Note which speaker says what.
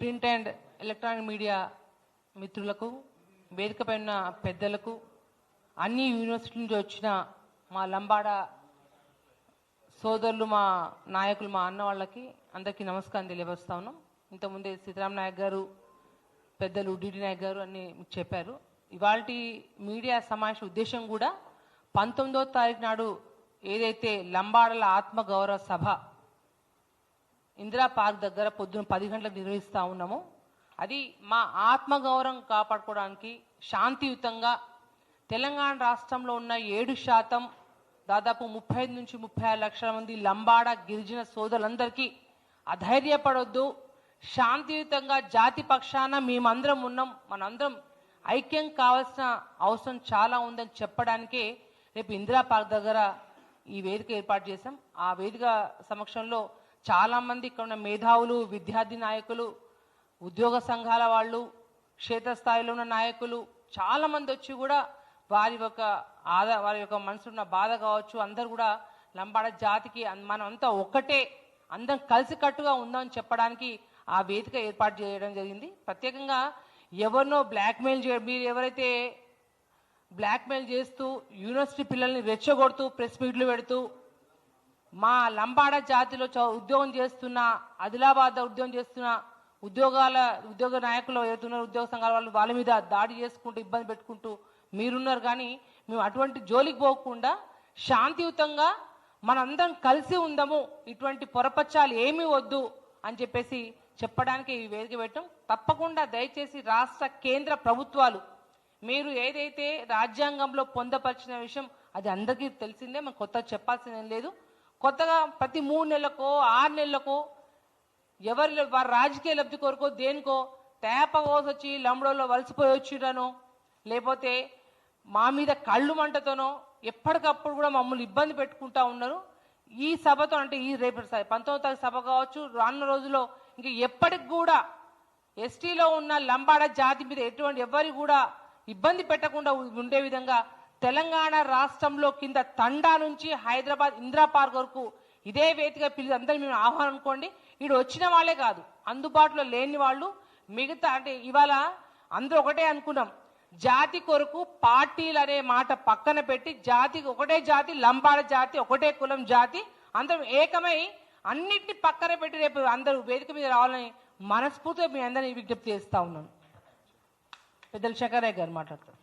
Speaker 1: Print and electronic media మిత్రులకు వేదికపై ఉన్న పెద్దలకు అన్ని యూనివర్సిటీ నుంచి వచ్చిన మా లంబాడ సోదరులు మా నాయకులు మా అన్న వాళ్ళకి అందరికీ నమస్కారం తెలియపరుస్తా ఉన్నాం. ఇంతకుముందే సీతారాం నాయక్ గారు పెద్దలు డిడి నాయక్ గారు అన్ని మీకు చెప్పారు. ఇవాళ మీడియా సమావేశ ఉద్దేశం కూడా పంతొమ్మిదో తారీఖు నాడు ఏదైతే లంబాడల ఆత్మగౌరవ సభ ఇందిరా పార్క్ దగ్గర పొద్దున పది గంటలకు నిర్వహిస్తూ ఉన్నాము. అది మా ఆత్మగౌరవం కాపాడుకోవడానికి శాంతియుతంగా తెలంగాణ రాష్ట్రంలో ఉన్న ఏడు శాతం దాదాపు ముప్పై ఐదు నుంచి ముప్పై ఆరు లక్షల మంది లంబాడ గిరిజన సోదరులందరికీ అధైర్యపడొద్దు. శాంతియుతంగా జాతి పక్షాన మేమందరం ఉన్నాం. మనందరం ఐక్యం కావాల్సిన అవసరం చాలా ఉందని చెప్పడానికే రేపు ఇందిరా పార్క్ దగ్గర ఈ వేదిక ఏర్పాటు చేశాం. ఆ వేదిక సమక్షంలో చాలామంది ఇక్కడ ఉన్న మేధావులు విద్యార్థి నాయకులు ఉద్యోగ సంఘాల వాళ్ళు క్షేత్రస్థాయిలో ఉన్న నాయకులు చాలామంది వచ్చి కూడా వారి యొక్క ఆదా వారి యొక్క మనసున్న బాధ కావచ్చు అందరు కూడా లంబాడ జాతికి అన్- మనం అంతా ఒక్కటే అందరం కలిసికట్టుగా ఉందామని చెప్పడానికి ఆ వేదిక ఏర్పాటు చేయడం జరిగింది. ప్రత్యేకంగా ఎవరినో బ్లాక్మెయిల్ చే మీరు ఎవరైతే బ్లాక్మెయిల్ చేస్తూ యూనివర్సిటీ పిల్లల్ని రెచ్చగొడుతూ ప్రెస్ మీట్లు పెడుతూ మా లంబాడ జాతిలో చ- ఉద్యోగం చేస్తున్న ఆదిలాబాద్ ఉద్యోగం చేస్తున్న ఉద్యోగాల ఉద్యోగ నాయకులు ఎవరుతున్నారు ఉద్యోగ సంఘాల వాళ్ళు వాళ్ళ మీద దాడి చేసుకుంటూ ఇబ్బంది పెట్టుకుంటూ మీరున్నారు. కానీ మేము అటువంటి జోలికి పోకుండా శాంతియుతంగా మనందరం కలిసి ఉందాము. ఇటువంటి పొరపచ్చాలు ఏమీ వద్దు అని చెప్పేసి చెప్పడానికి ఈ వేదిక పెట్టడం తప్పకుండా దయచేసి రాష్ట్ర కేంద్ర ప్రభుత్వాలు మీరు ఏదైతే రాజ్యాంగంలో పొందపరిచిన విషయం అది అందరికీ తెలిసిందే. మనం కొత్తగా చెప్పాల్సిందేం లేదు. కొత్తగా ప్రతి మూడు నెలలకో ఆరు నెలలకో ఎవరి వారి రాజకీయ లబ్ధి కొరకో దేనికో తేప కోసొచ్చి లంబడోలో వలసిపోయి వచ్చిరనో లేకపోతే మా మీద కళ్ళు మంటతోనో ఎప్పటికప్పుడు కూడా మమ్మల్ని ఇబ్బంది పెట్టుకుంటా ఉన్నారు. ఈ సభతో అంటే ఈ రేపు స- పంతొమ్మిది తారీఖు సభ కావచ్చు రానున్న రోజుల్లో ఇంకా ఎప్పటికి కూడా ఎస్టీలో ఉన్న లంబాడ జాతి మీద ఎటువంటి ఎవరి కూడా ఇబ్బంది పెట్టకుండా ఉండే విధంగా తెలంగాణ రాష్ట్రంలో కింద తండా నుంచి హైదరాబాద్ ఇందిరా పార్క్ వరకు ఇదే వేదిక పిలిచి అందరూ మేము ఆహ్వానం అనుకోండి. ఇక్కడ వచ్చిన వాళ్ళే కాదు అందుబాటులో లేని వాళ్ళు మిగతా అంటే ఇవాళ అందరూ ఒకటే అనుకున్నాం. జాతి కొరకు పార్టీలు అనే మాట పక్కన పెట్టి జాతి ఒకటే జాతి లంబాడ జాతి ఒకటే కులం జాతి అందరం ఏకమై అన్నిటిని పక్కన పెట్టి రేపు అందరూ వేదిక మీద రావాలని మనస్ఫూర్తిగా మీ అందరినీ విజ్ఞప్తి చేస్తా ఉన్నాను. పెద్దలు శంకరయ్య గారు మాట్లాడతారు.